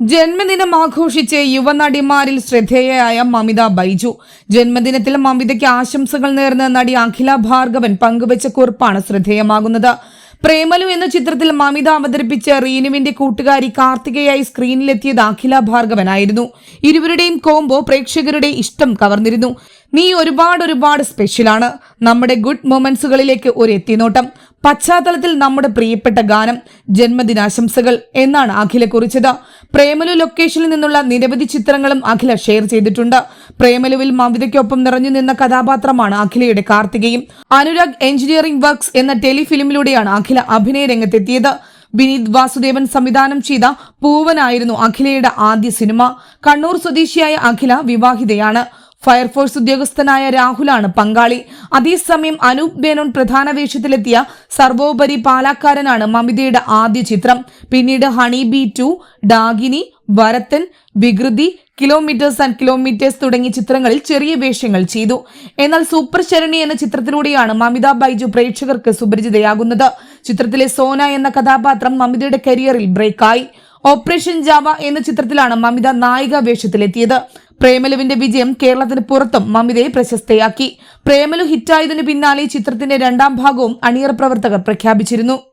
ജന്മദിനം ആഘോഷിച്ച് യുവനടിമാരിൽ ശ്രദ്ധേയയായ മമിത ബൈജു. ജന്മദിനത്തിൽ മമിതയ്ക്ക് ആശംസകൾ നേർന്ന നടി അഖില ഭാർഗവൻ പങ്കുവച്ച കുറിപ്പാണ് ശ്രദ്ധേയമാകുന്നത്. പ്രേമലു എന്ന ചിത്രത്തിൽ മമിത അവതരിപ്പിച്ച റീനുവിന്റെ കൂട്ടുകാരി കാർത്തികയായി സ്ക്രീനിലെത്തിയത് അഖില ഭാർഗവനായിരുന്നു. ഇരുവരുടെയും കോംബോ പ്രേക്ഷകരുടെ ഇഷ്ടം കവർന്നിരുന്നു. നീ ഒരുപാട് ഒരുപാട് സ്പെഷ്യലാണ്. നമ്മുടെ ഗുഡ് മൊമെന്റ്സുകളിലേക്ക് ഒരു എത്തിനോട്ടം. പശ്ചാത്തലത്തിൽ നമ്മുടെ പ്രിയപ്പെട്ട ഗാനം ജന്മദിനാശംസകൾ എന്നാണ് അഖില കുറിച്ചത്. പ്രേമലു ലൊക്കേഷനിൽ നിന്നുള്ള നിരവധി ചിത്രങ്ങളും അഖില ഷെയർ ചെയ്തിട്ടുണ്ട്. പ്രേമലുവിൽ മവിതയ്ക്കൊപ്പം നിറഞ്ഞു നിന്ന കഥാപാത്രമാണ് അഖിലയുടെ കാർത്തികയും. അനുരാഗ് എഞ്ചിനീയറിംഗ് വർക്ക്സ് എന്ന ടെലിഫിലിമിലൂടെയാണ് അഖില അഭിനയ രംഗത്തെത്തിയത്. വിനീത് വാസുദേവൻ സംവിധാനം ചെയ്ത പൂവനായിരുന്നു അഖിലയുടെ ആദ്യ സിനിമ. കണ്ണൂർ സ്വദേശിയായ അഖില വിവാഹിതയാണ്. ഫയർഫോഴ്സ് ഉദ്യോഗസ്ഥനായ രാഹുലാണ് പങ്കാളി. അതേസമയം അനൂപ് മേനോൻ പ്രധാന വേഷത്തിലെത്തിയ സർവോപരി പാലാക്കാരനാണ് മമിതയുടെ ആദ്യ ചിത്രം. പിന്നീട് honey bee two Dakini Varathan Vikruthi kilometres and kilometres തുടങ്ങിയ ചിത്രങ്ങളിൽ ചെറിയ വേഷങ്ങൾ ചെയ്തു. എന്നാൽ സൂപ്പർ ശരണി എന്ന ചിത്രത്തിലൂടെയാണ് മമിത ബൈജു പ്രേക്ഷകർക്ക് സുപരിചിതയാകുന്നത്. ചിത്രത്തിലെ സോന എന്ന കഥാപാത്രം മമിതയുടെ കരിയറിൽ ബ്രേക്കായി. ഓപ്പറേഷൻ ജാവ എന്ന ചിത്രത്തിലാണ് മമിത നായിക വേഷത്തിലെത്തിയത്. പ്രേമലുവിന്റെ വിജയം കേരളത്തിന് പുറത്തും മമിതയെ പ്രശസ്തയാക്കി. പ്രേമലു ഹിറ്റായതിനു പിന്നാലെ ചിത്രത്തിന്റെ രണ്ടാം ഭാഗവും അണിയറ പ്രവർത്തകർ പ്രഖ്യാപിച്ചിരുന്നു.